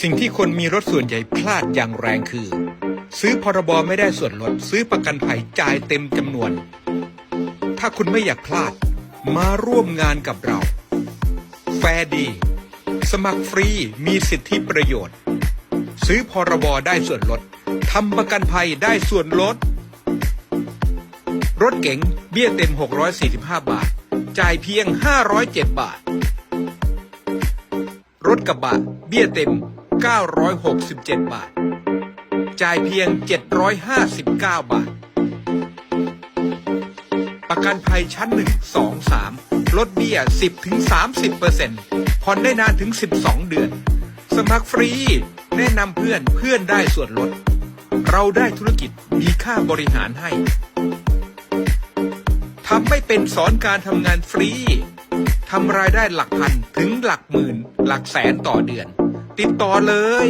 สิ่งที่คนมีรถส่วนใหญ่พลาดอย่างแรงคือ ซื้อพรบไม่ได้ส่วนลด ซื้อประกันภัยจ่ายเต็มจำนวน ถ้าคุณไม่อยากพลาด มาร่วมงานกับเรา แฟร์ดี สมัครฟรีมีสิทธิประโยชน์ ซื้อพรบได้ส่วนลดทำประกันภัยได้ส่วนลด รถเก๋งเบี้ยเต็ม 645 บาท จ่ายเพียง 507 บาท ถกระบะ เบี้ยเต็ม 967 บาท จ่ายเพียง 759 บาท ประกันภัยชั้น 1 2 3 ลดเบี้ย 10ถึง30%ผ่อนได้นานถึง 12 เดือน สมัครฟรี แนะนำเพื่อนเพื่อนได้ส่วนลด เราได้ธุรกิจมีค่าบริหารให้ทำไม่เป็นสอนการทำงานฟรี ทำรายได้หลักพันถึงหลักหมื่น หลักแสนต่อเดือน ติดต่อเลย